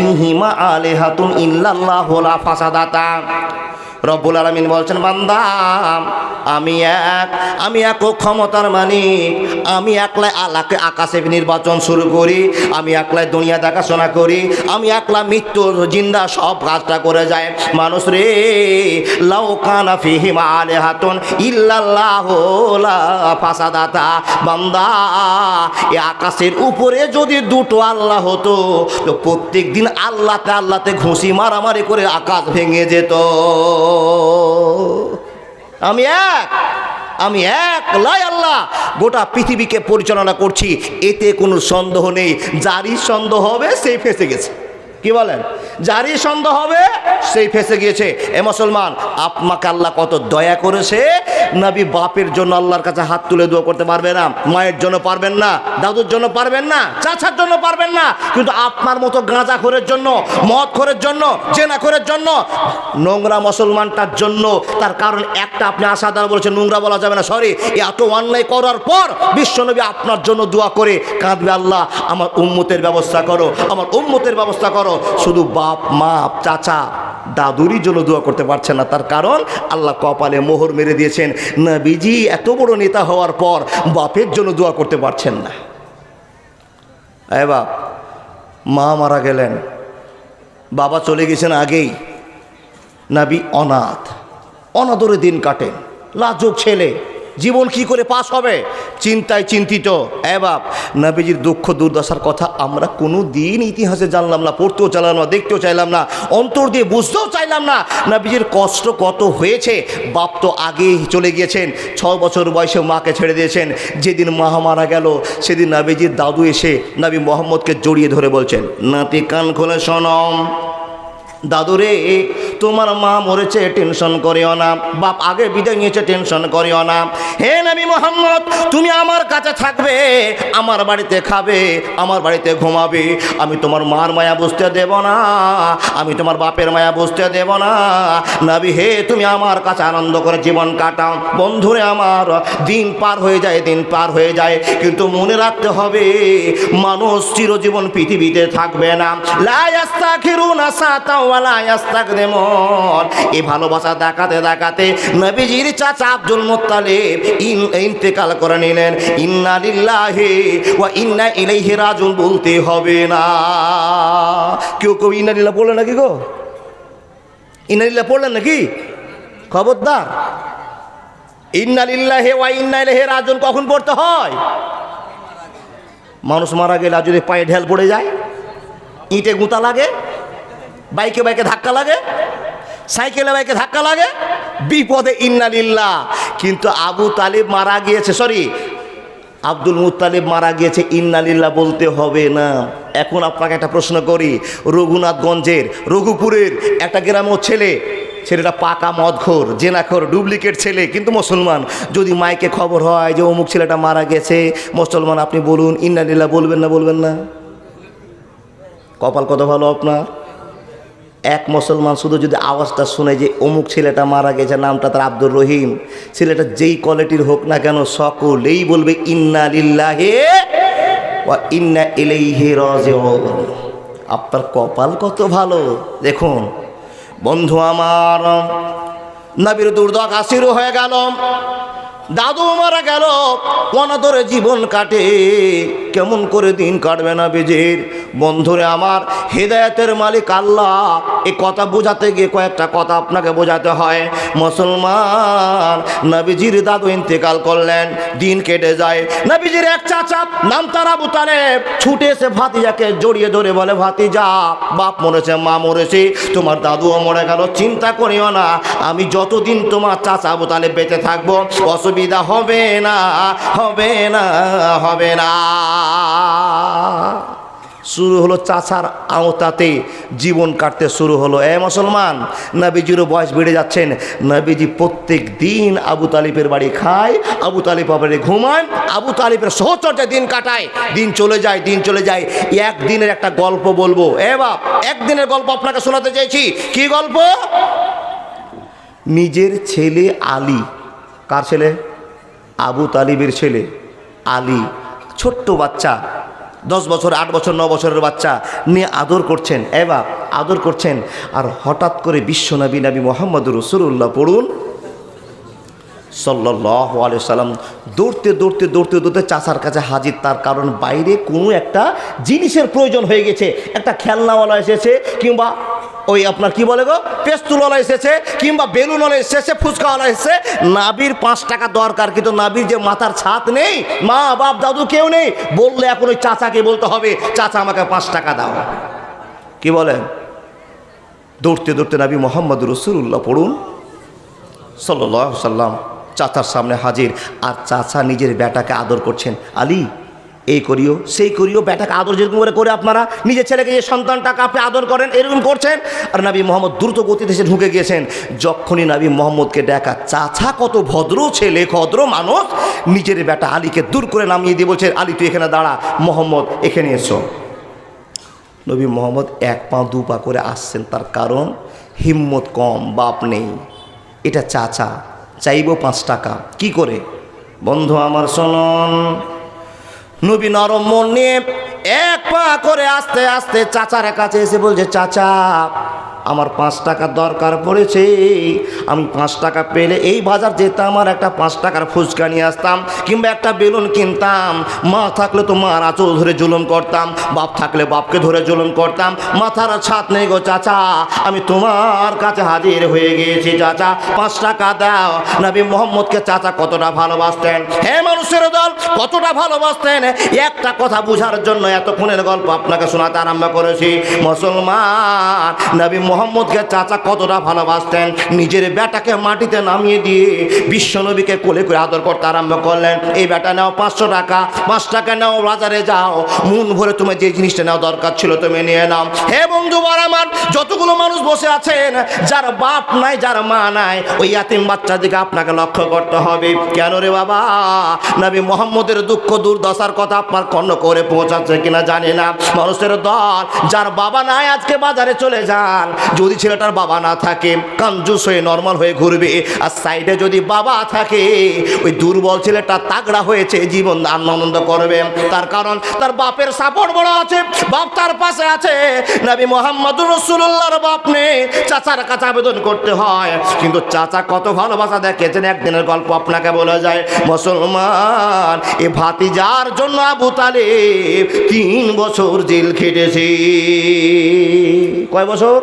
ফিহিমা আলেহাতুন ইল্লাল্লাহ লা ফাসাদাতা। রব্বুল আলমিন বলছেন, বান্দা, আমি এক আমি এক ক্ষমতার মালিক, আমি একলাই আল্লাহকে আকাশে নির্বাচন শুরু করি, আমি একলাই দুনিয়া দেখাশোনা করি, আমি একলা মৃত্যুর জিন্দা সব কাজটা করে যায় মানুষ রে, লাউ কানা ফিহিমা আলে হাতুন ইল্লাল্লাহ ফাসাদাতা। বান্দা, এ আকাশের উপরে যদি দুটো আল্লাহ হতো, তো প্রত্যেক দিন আল্লাহতে আল্লাহতে ঘুষি মারামারি করে আকাশ ভেঙে যেত। আমি এক আমি এক, লাই আল্লাহ। গোটা পৃথিবীকে পরিচালনা করছি, এতে কোনো সন্দেহ নেই। যারই সন্দেহ হবে সেই ফেসে গেছে। কি বলেন? যারই সন্দেহ হবে, সেই ফেসে গিয়েছে। এ মুসলমান, আপনাকে আল্লাহ কত দয়া করেছে? নবী বাপের জন্য আল্লাহর কাছে হাত তুলে দোয়া করতে পারবে না, মায়ের জন্য পারবেন না, দাদুর জন্য পারবেন না, চাচার জন্য পারবেন না, কিন্তু আপনার মতো গাঁজা খোরের জন্য, মদ খোরের জন্য, জেনা খোরের জন্য, নোংরা মুসলমানটার জন্য, তার কারণ একটা আপনি আশাদার বলেছেন, নোংরা বলা যাবে না, সরি, এত অন্যায় করার পর বিশ্বনবী আপনার জন্য দোয়া করে, কাঁদবে আল্লাহ, আমার উম্মতের ব্যবস্থা করো, আমার উম্মতের ব্যবস্থা করো, শুধু বাপ, মা, চাচা, দাদুরই জন্য দোয়া করতে পারছেন না। তার কারণ আল্লাহ কপালে মোহর মেরে দিয়েছেন। নবীজি এত বড় নেতা হওয়ার পর বাপের জন্য দোয়া করতে পারছেন না। এ বাপ, মা মারা গেলেন। বাবা চলে গেছেন আগেই। নাবি অনাথ। অনাদরে দিন কাটেন। লাজুক ছেলে। জীবন কি করে পাস হবে? চিন্তায় চিন্তিত। এ বাপ, নাবিজির দুঃখ দুর্দশার কথা আমরা কোনো দিন ইতিহাসে জানলাম না, পড়তেও চাইলাম না, দেখতেও চাইলাম না, অন্তর দিয়ে বুঝতেও চাইলাম না নাবিজির কষ্ট কত হয়েছে। বাপ তো আগেই চলে গিয়েছেন ছ বছর বয়সে মাকে ছেড়ে দিয়েছেন। যেদিন মা মারা গেল, সেদিন নাবিজির দাদু এসে নাবি মোহাম্মদকে জড়িয়ে ধরে বলছেন, নাতি কান খুলে সনম দাদুরে তোমার মা মরেছে, টেনশন করিও না। বাপ আগে বিদায় নিয়েছে, টেনশন করিও না। হে নবী মোহাম্মদ, তুমি আমার কাছে থাকবে, আমার বাড়িতে খাবে, আমার বাড়িতে ঘুমাবে। আমি তোমার মার মায়া বুঝতে দেব না, আমি তোমার বাপের মায়া বুঝতে দেব না। নবী হে, তুমি আমার কাছে আনন্দ করে জীবন কাটাও। বন্ধুরে আমার, দিন পার হয়ে যায়, দিন পার হয়ে যায়। কিন্তু মনে রাখতে হবে, মানুষ চিরজীবন পৃথিবীতে থাকবে না। লায়াস্তাখিরুনা সাতাও ওয়ালা ইয়াস্তাকদিমুন এই ভালোবাসা দেখাতে দেখাতে নবীজির চাচা আব্দুল মুত্তালিব ইন ইন্তেকাল করে নিলেন। ইন্না লিল্লাহি ওয়া ইন্না ইলাইহি রাজিউন বলতে হবে না। কেউ কেউ ইন্না লিল্লাহ বললেন নাকি গো? ইন্না লিল্লাহ পড়লেন নাকি? খবরদার। ইন্না লিল্লাহি ওয়া ইন্না ইলাইহি রাজিউন কখন পড়তে হয়? মানুষ মারা গেলে যদি পায়ে ঢেল পড়ে যায়, ইটে গুঁতা লাগে বাইকে বাইকে ধাক্কা লাগে, সাইকেলে বাইকে ধাক্কা লাগে, বিপদে ইন্নালিল্লা কিন্তু আবু তালিব মারা গিয়েছে সরি আব্দুল মুতালিব মারা গিয়েছে, ইন্নালিল্লাহ বলতে হবে না। এখন আপনাকে একটা প্রশ্ন করি, রঘুনাথগঞ্জের, রঘুপুরের একটা গ্রামের ছেলে, ছেলেটা পাকা মদখোর, জেনাখোর, ডুপ্লিকেট ছেলে, কিন্তু মুসলমান। যদি মাইকে খবর হয় যে অমুক ছেলেটা মারা গেছে, মুসলমান, আপনি বলুন ইন্নালিল্লা বলবেন না বলবেন না? কপাল কত ভালো আপনার? এক মুসলমান শুধু যদি আওয়াজটা শুনে যে অমুক ছেলেটা মারা গেছে, নামটা তার আব্দুর রহিম। ছেলেটা যেই কোয়ালিটির হোক না কেন সকলেই বলবে, ইন্না লিল্লাহে ইন্না ইলাইহি রাজিউন। আপনার কপাল কত ভালো? দেখুন, বন্ধু আমার, নবীর দুর্দশা শুরু হয়ে গেল। দাদু মারা গেল। অনাদরে জীবন কাটে। কেমন করে দিন কাটবে না বেজের বন্ধুরে আমার, হেদায়তের মালিক আল্লাহ। এ কথা বোঝাতে গিয়ে কয়েকটা কথা আপনাকে বোঝাতে হয়। মুসলমান, নবীজির দাদু ইন্তেকাল করলেন, দিন কেটে যায়। নবীজির এক চাচা, নাম তারা আবু তালেব। ছুটে এসে ভাতিজাকে জড়িয়ে ধরে বলে, ভাতিজা, বাপ মরেছে, মা মরেছে, তোমার দাদুও মরে গেল, চিন্তা করিও না। আমি যতদিন তোমার চাচা আবু তালেব বেঁচে থাকব, অসুবিধা হবে না হবে না হবে না। শুরু হলো চাচার আওতাতে জীবন কাটতে শুরু হলো। এ মুসলমান, নবীজিরও বয়স বেড়ে যাচ্ছেন। নবীজি প্রত্যেক দিন আবু তালিবের বাড়ি খায়, আবু তালিব বাড়ি ঘুমায় আবু তালিবের সহচর্যায় দিন কাটায়। দিন চলে যায়, দিন চলে যায়। একদিনের একটা গল্প বলব। এ বাপ, একদিনের গল্প আপনাকে শোনাতে চাইছি কি গল্প? নিজের ছেলে আলী। কার ছেলে? আবু তালিবের ছেলে আলী। ছোট্ট বাচ্চা। দশ বছর, আট বছর, ন বছরের বাচ্চা নিয়ে আদর করছেন এবার আদর করছেন, আর হঠাৎ করে বিশ্ব নবী নবী মোহাম্মদ রসুল্লাহ পড়ুন সাল্লাহ সাল্লাম, দৌড়তে দৌড়তে দৌড়তে দৌড়তে চাচার কাছে হাজির, তার কারণ বাইরে কোনো একটা জিনিসের প্রয়োজন হয়ে গেছে, একটা খেলনাওয়ালা এসেছে কিংবা ওই আপনার কি বলে গো? পেস্তুলওয়ালা এসেছে কিংবা বেলুন বেলুনওয়ালা এসেছে, ফুচকাওয়ালা এসেছে। নাবির পাঁচ টাকা দরকার, কিন্তু নাবির যে মাথার ছাদ নেই, মা, বাপ, দাদু কেউ নেই, বললে এখন ওই চাচাকে বলতে হবে, চাচা, আমাকে পাঁচ টাকা দাও। কি বলেন দৌড়তে দৌড়তে নাবি মোহাম্মদ রসুল্লাহ পড়ুন। সাল্লাম চাচার সামনে হাজির। আর চাচা নিজের বেটাকে আদর করছেন। আলী এই করিও, সেই করিও, বেটাকে আদর যেরকম করে করে আপনারা নিজের ছেলেকে যে সন্তানটাকে আপনি আদর করেন, এরকম করছেন। আর নাবি মোহাম্মদ দ্রুত গতিতে এসে ঢুকে গিয়েছেন। যখনই নাবি মোহাম্মদকে দেখা, চাচা কত ভদ্র ছেলে, ভদ্র মানুষ, নিজের বেটা আলীকে দূর করে নামিয়ে দিয়ে বলছেন আলী, তুই এখানে দাঁড়া, মোহাম্মদ, এখানে এসো। নবী মোহাম্মদ এক পা, দু পা করে আসছেন, তার কারণ হিম্মত কম, বাপ নেই। এটা চাচা, চাইব পাঁচ টাকা। কি করে? বন্ধু আমার শোনন নবী নরম মন নিয়ে এক পা করে আস্তে আস্তে চাচার কাছে এসে বলছে চাচা আমার পাঁচ টাকা দরকার পড়েছে। আমি পাঁচ টাকা পেলে এই বাজার যেতাম আর একটা পাঁচ টাকার ফুচকা নিয়ে আসতাম কিংবা একটা বেলুন কিনতাম। মা থাকলে তো মার আঁচল ধরে জুলুম করতাম, বাপ থাকলে বাপকে ধরে জুলুম করতাম। মাথার ছাদ নেই গো চাচা, আমি তোমার কাছে হাজির হয়ে গিয়েছি চাচা। পাঁচ টাকা দাও, নবী মোহাম্মদকে চাচা কতটা ভালোবাসতেন? হে মানুষের দল, কতটা ভালোবাসতেন? একটা কথা বুঝার জন্য এতক্ষণের গল্প আপনাকে শোনাতে আরম্ভ করেছি। মুসলমান, নবী মোহাম্মদকে চাচা কতটা ভালোবাসতেন? নিজের বেটাকে মাটিতে নামিয়ে দিয়ে বিশ্বনবীকে কোলে করে আদর করতে আরম্ভ করলেন। এই বেটা নাও পাঁচশো টাকা, পাঁচ টাকা নাও বাজারে যাও। মন ভরে তুমি যে জিনিসটা নেওয়া দরকার ছিল তুমি নিয়ে নাও। হে বন্ধু আমার, যতগুলো মানুষ বসে আছেন, যার বাপ নাই, যার মা নাই, ওই ইয়াতিম বাচ্চার দিকে আপনাকে লক্ষ্য করতে হবে। কেন রে বাবা? নবী মোহাম্মদের দুঃখ, দুর্দশার কথা আপনার কর্ণ করে পৌঁছাচ্ছে কিনা জানি না। মানুষের দল, যার বাবা নাই, আজকে বাজারে চলে যান। যদি ছেলেটার বাবা না থাকে কাঞ্জুস হয়ে নর্মাল হয়ে ঘুরবে, আর সাইডে যদি বাবা থাকে, ওই দুর্বল ছেলেটা তাগড়া হয়েছে, জীবন আনন্দ করবে। তার কারণ তার বাপের সাপোর্ট বড় আছে, বাপ তার পাশে আছে। নবী মোহাম্মদ রসুল্লাহর বাপ নেই চাচার কাছে আবেদন করতে হয়। কিন্তু চাচা কত ভালোবাসা দেখেছেন, একদিনের গল্প আপনাকে বলে যায়, মুসলমান, এ ভাতিজার জন্য আবু তালেব তিন বছর জেল খেটেছে। কয় বছর?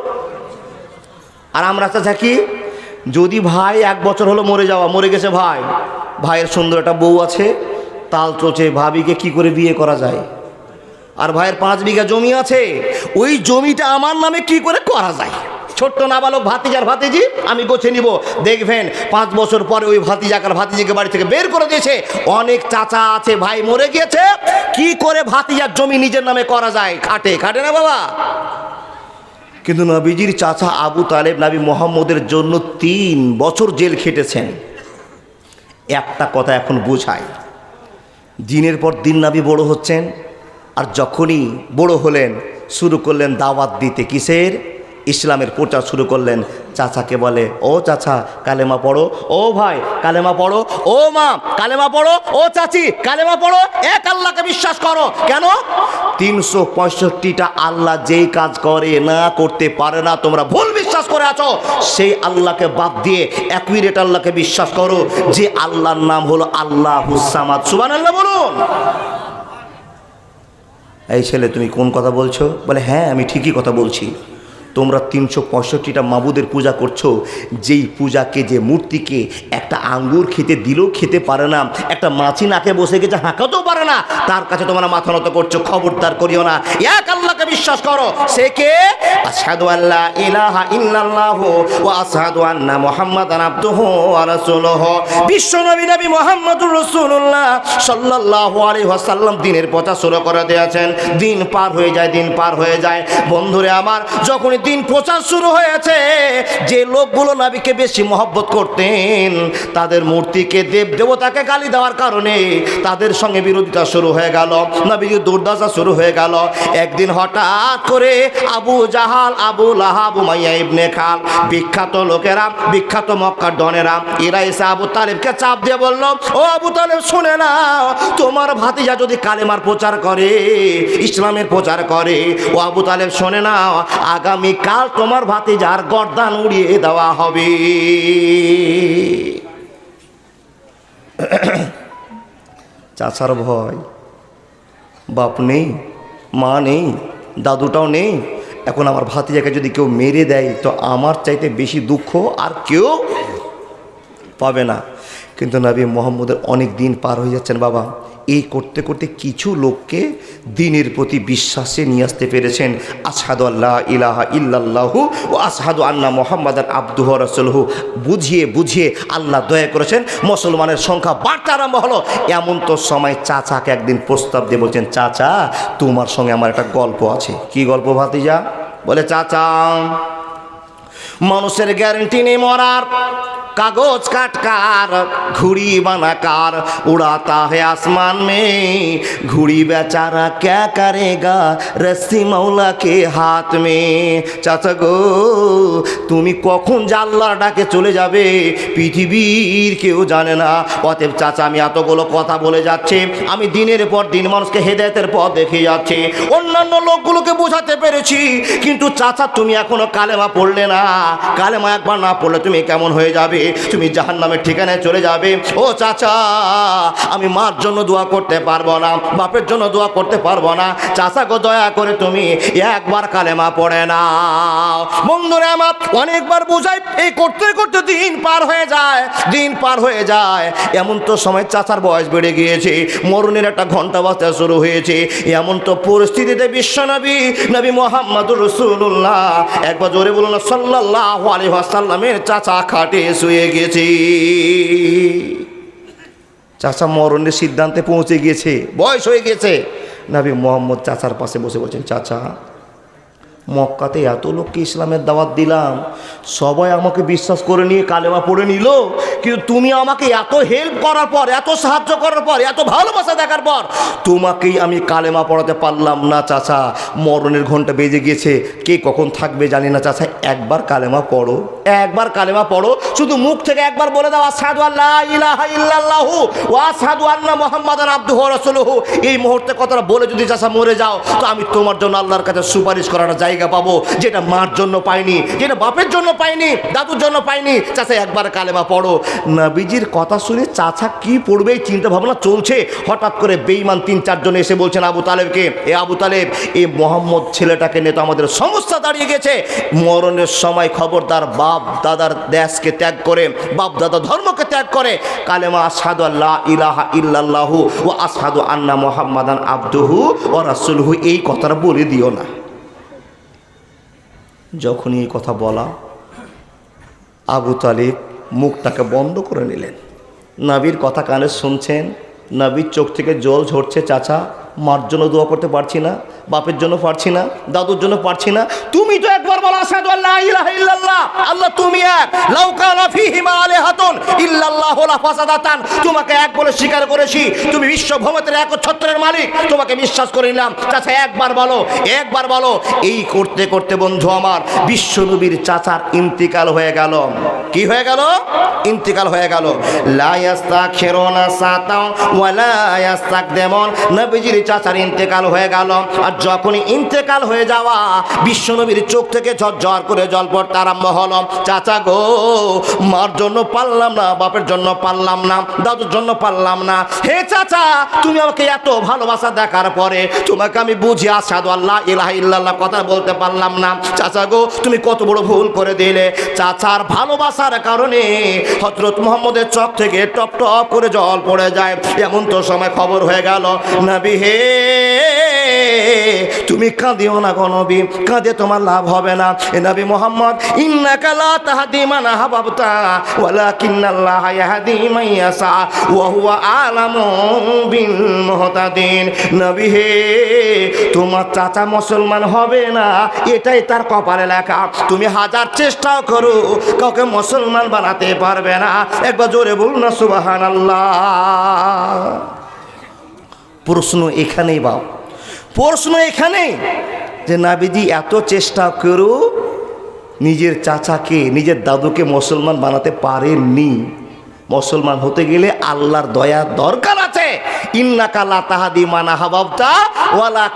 আর আমরা চাচা থাকি যদি ভাই এক বছর হলো মরে যাওয়া, মরে গেছে ভাই, ভাইয়ের সুন্দর একটা বউ আছে, তাল চলছে, ভাবিকে কি করে বিয়ে করা যায়? আর ভাইয়ের পাঁচ বিঘা জমি আছে, ওই জমিটা আমার নামে কি করে করা যায়? ছোট্ট নাবালক ভাতিজার ভাতিজি, আমি গোছে নিব। দেখবেন, পাঁচ বছর পরে ওই ভাতিজাকার ভাতিজিকে বাড়ি থেকে বের করে দিয়েছে। অনেক চাচা আছে, ভাই মরে গিয়েছে। কি করে ভাতিজার জমি নিজের নামে করা যায়? খাটে খাটে না বাবা? কিন্তু নবীজির চাচা আবু তালেব নাবি মোহাম্মদের জন্য তিন বছর জেল খেটেছেন। একটা কথা এখন বোঝায় দিনের পর দিন নাবি বড় হচ্ছেন, আর যখনই বড় হলেন, শুরু করলেন দাওয়াত দিতে কিসের? ইসলামের প্রচার শুরু করলেন। চাচাকে বলে, ও চাচা, কালেমা পড়ো। ও ভাই, কালেমা পড়ো। ও মা, কালেমা পড়ো। ও চাচি, কালেমা পড়ো। এক আল্লাহকে বিশ্বাস করো। কেন? তিনশো পঁয়ষট্টিটা আল্লাহ যেই কাজ করে, না করতে পারে না। তোমরা ভুল বিশ্বাস করে আছো। সেই আল্লাহকে বাদ দিয়ে অ্যাকুইরেট আল্লাহকে বিশ্বাস করো। যে আল্লাহর নাম হলো আল্লাহ হুসামাদ সুবান আল্লাহ বলুন। এই ছেলে, তুমি কোন কথা বলছো? বলে হ্যাঁ আমি ঠিকই কথা বলছি। তোমরা তিনশো পঁয়ষট্টিটা মাবুদের পূজা করছ, যেই পূজাকে, যে মূর্তিকে একটা আঙ্গুর খেতে দিলেও খেতে পারে না, একটা মাছি নাকে বসে গেছে, হাঁকাতেও পারে না, তার কাছে তোমরা মাথা নত করছ, খবরদার করিও না। এক আল্লাহকে বিশ্বাস করো, সে কে? আসাদু আল্লাহ ইলাহা ইল্লাল্লাহ ও আসাদু আন্না মুহাম্মাদান আবদুহু ওয়া রাসূলুহু। বিশ্ব নবী নবী মুহাম্মদুর রাসূলুল্লাহ সাল্লাল্লাহু আলাইহি ওয়াসাল্লাম দিনের পথা শুরু করে দিয়েছেন। দিন পার হয়ে যায়, দিন পার হয়ে যায়। বন্ধুরে আমার, যখনই দিন প্রচার শুরু হয়েছে যে লোকগুলো নাবিকে বেশি মহব্বত করতেন, তাদের মূর্তিকে দেব দেবতাকে গালি দেওয়ার কারণে তাদের সঙ্গে বিরোধিতা শুরু হয়ে গেল নবীজির দুর্দশা শুরু হয়ে গেল। একদিন হঠাৎ করে Abu Jahl, Abu Lahab, Umayyah ibn Khalaf, বিখ্যাত লোকেরা, বিখ্যাত মক্কার ডনেরা এরা এসে আবু তালেবকে চাপ দিয়ে বলল, ও আবু তালেব, শুনে না তোমার ভাতিজা যদি কালেমার প্রচার করে, ইসলামের প্রচার করে, ও আবু তালেব, শোনে না আগামী কাল তোমার ভাতে যার গর্দান উড়িয়ে দেওয়া হবে। চাচার ভয়। বাপ নেই, মা নেই, দাদুটাও নেই। এখন আমার ভাতিজাকে যদি কেউ মেরে দেয়, তো আমার চাইতে বেশি দুঃখ আর কেউ পাবে না। কিন্তু নবী মোহাম্মদের অনেক দিন পার হয়ে যাচ্ছেন, বাবা। এই করতে করতে কিছু লোককে দিনের প্রতি বিশ্বাসে নিয়ে আসতে পেরেছেন। আসাদু আল্লাহ ইলাহা ইল্লাল্লাহু ও আসাদু আন্না মোহাম্মদ আব্দুহ রসুলহু। বুঝিয়ে বুঝিয়ে আল্লাহ দয়া করেছেন, মুসলমানের সংখ্যা বাড়তে আরম্ভ হলো। এমন তো সময় চাচাকে একদিন প্রস্তাব দিয়ে বলছেন, চাচা, তোমার সঙ্গে আমার একটা গল্প আছে। কি গল্প, ভাতিজা? বলে, চাচা, মানুষের গ্যারেন্টি নেই মরার। কাগজ কাটকার ঘুড়ি বানাকার উড়াতা হে আসমান মে। ঘুড়ি বেচারা बेचारा क्या গা রসি মাওলাকে হাত हाथ চাচা গো, তুমি কখন জাল্লা ডাকে চলে যাবে, পৃথিবীর কেউ জানে না। অতএব চাচা, আমি এতগুলো কথা বলে যাচ্ছি। আমি দিনের পর দিন মানুষকে হেদায়তের পথ দেখে যাচ্ছি। অন্যান্য লোকগুলোকে বোঝাতে পেরেছি, কিন্তু চাচা, তুমি এখনও কালেমা পড়লে না। কালেমা একবার না পড়লে তুমি কেমন হয়ে যাবে? তুমি জাহান নামের ঠিকানায় চলে যাবে। ও চাচা, আমি মার জন্য দোয়া করতে পারব না, বাপের জন্য দোয়া করতে পারব না। চাচা গো, দয়া করে তুমি একবার কালেমা পড়ে না বন্ধুরা, আমার অনেকবার বোঝাই, এই করতে করতে দিন পার হয়ে যায়, দিন পার হয়ে যায়। এমন তো সময় চাচার বয়স বেড়ে গিয়েছে, মরণের একটা ঘণ্টা বাজতে শুরু হয়েছে। এমন তো পরিস্থিতিতে বিশ্বনবী নবী নবী মোহাম্মদুর রসুল্লাহ একবার জোরে বলুন সাল্লাহ আলী আসাল্লামের চাচা খাটে শুয়ে গেছে। চাচা মরণের সিদ্ধান্তে পৌঁছে গিয়েছে। বয়স হয়ে গেছে। নাবি মোহাম্মদ চাচার পাশে বসে বলছেন, চাচা মক্কাতে এত লোককে ইসলামের দাওয়াত দিলাম। সবাই আমাকে বিশ্বাস করে নিয়ে কালেমা পড়ে নিল। কিন্তু তুমি আমাকে এত হেল্প করার পর, এত সাহায্য করার পর, এত ভালোবাসা দেখার পর, তোমাকেই আমি কালেমা পড়াতে পারলাম না চাচা। মরণের ঘণ্টা বেজে গিয়েছে। কে কখন থাকবে জানি না চাচা। একবার কালেমা পড়ো, একবার কালেমা পড়ো। শুধু মুখ থেকে একবার বলে দাও আসাদু আল্লাহ ইলাহা ইল্লাল্লাহু ওয়া আসাদু আন্না মুহাম্মাদান আবদুহু রাসূলুহু। এই মুহূর্তে কথাটা বলে যদি চাচা মরে যাও, তো আমি তোমার জন্য আল্লাহর কাছে সুপারিশ করার জায়গা পাবো, যেটা মার জন্য পাইনি, যেটা বাপের জন্য পাইনি, দাদুর জন্য পাইনি। চাচা, একবার কালেমা পড়ো। নবীজির কথা শুনে চাচা কি পড়বে এই চিন্তা ভাবনা চলছে? হঠাৎ করে বেইমান তিন, চারজন এসে বলছেন, আবু তালেবকে, এ আবু তালেব এই মোহাম্মদ ছেলেটাকে নিয়ে তো আমাদের সমস্যা দাঁড়িয়ে গেছে। মরণের সময় খবরদার বাপ দাদার দেশকে ত্যাগ করে, বাপ দাদা ধর্মকে ত্যাগ করে। কালেমা আসাদু আল্লাহ ইলাহা ইল্লাল্লাহু ও আসাদু আন্না মোহাম্মদান আব্দুহু ও রাসুলহু। এই কথাটা বলে দিও না। যখনই এই কথা বলা, আবু তালিব মুখটাকে বন্ধ করে নিলেন। নাবির কথা কানে শুনছেন নাবির চোখ থেকে জল ঝরছে, চাচা, মার জন্য দোয়া করতে পারছি না। বাপের জন্য পারছি না, দাদুর জন্য পারছি না। তুমি তো একবার বলো আসাদু আল্লাহ ইলাহা ইল্লাল্লাহ। আল্লাহ তুমি এক। লাউ কানা ফীহিমা আলিহাতুন ইল্লাল্লাহু লা ফাসাদাতান তোমাকে এক বলে স্বীকার করেছি, তুমি বিশ্ব ভ্রমতের এক ছত্রের মালিক। তোমাকে বিশ্বাস করে নিলাম। চাচা, একবার বলো একবার বলো। এই করতে করতে বন্ধু আমার, বিশ্বনবীর চাচার ইন্তিকাল হয়ে গেল। কি হয়ে গেল? ইন্তিকাল হয়ে গেল। লা ইয়াস্তাখিরুনা সাতাও ওয়ালা ইয়াস্তাকদিমুন। নবীজির চাচার ইন্তেকাল হয়ে গেল। আর যখনই ইন্তেকাল হয়ে যাওয়া, বিশ্বনবীর চোখ থেকে ঝরঝর করে জল পড়তে আরম্ভ হলো। চাচা গো, মার জন্য পারলাম না, বাপের জন্য পারলাম না, দাদুর জন্য পারলাম না। হে চাচা, তুমি আমাকে এত ভালোবাসা দেখার পরে তোমাকে আমি বুঝি আসাদু আল্লাহ, ইলাহা ইল্লাল্লাহ কথা বলতে পারলাম না। চাচা গো, তুমি কত বড় ভুল করে দিলে। চাচার ভালোবাসার কারণে হজরত মোহাম্মদের চোখ থেকে টপ টপ করে জল পড়ে যায়। এমন তো সময় খবর হয়ে গেল, নবী হে তুমি কাঁদিও না গো নবী, কাঁদে তোমার লাভ হবে না। এ নবী মোহাম্মদ, ইন্নাকা লা মান আহবাবতা, ওয়ালাকিন্নাল্লাহ ইয়াহদি মান ইয়াশা, ওয়া হুয়া আলামু বিল মুহতাদিন। নবী হে, তোমার চাচা মুসলমান হবে না, এটাই তার কপালে লেখা। তুমি হাজার চেষ্টাও করো, কাউকে মুসলমান বানাতে পারবে না। একবার জোরে বলুন না, সুবহানাল্লাহ। প্রশ্ন এখানেই বাপ প্রশ্ন এখানে যে নাবিজি এত চেষ্টা করো নিজের চাচাকে, নিজের দাদুকে মুসলমান বানাতে পারেননি। মুসলমান হতে গেলে আল্লাহর দয়ার দরকার আছে। ইন্নাকালা তাহাদি মানা ওয়ালা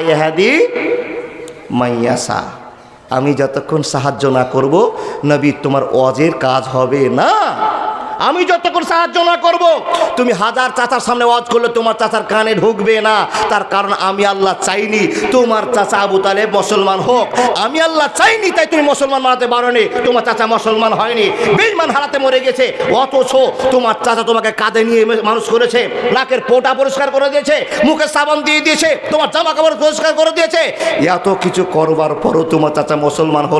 ইহাদি মাইয়াসা আমি যতক্ষণ সাহায্য না করব, নবী, তোমার অজের কাজ হবে না। আমি যতক্ষণ সাহায্য না করব, তুমি হাজার চাচার সামনে ওয়াজ করলে তোমার চাচার কানে ঢুকবে না। তার কারণ আমি আল্লাহ চাইনি, তোমার চাচা আবু তালে মুসলমান হোক। আমি আল্লাহ চাইনি, তাই তুমি মুসলমান বানাতে পারোনি। তোমার চাচা মুসলমান হয়নি। বেইমান হারাতে মরে গেছে। অথচ তোমার চাচা তোমাকে কাঁধে নিয়ে মানুষ করেছে, নাকের পোটা পরিষ্কার করে দিয়েছে, মুখে সাবান দিয়ে দিয়েছে, তোমার জামা কাপড় পরিষ্কার করে দিয়েছে। এত কিছু করবার পরও তোমার চাচা মুসলমান হলো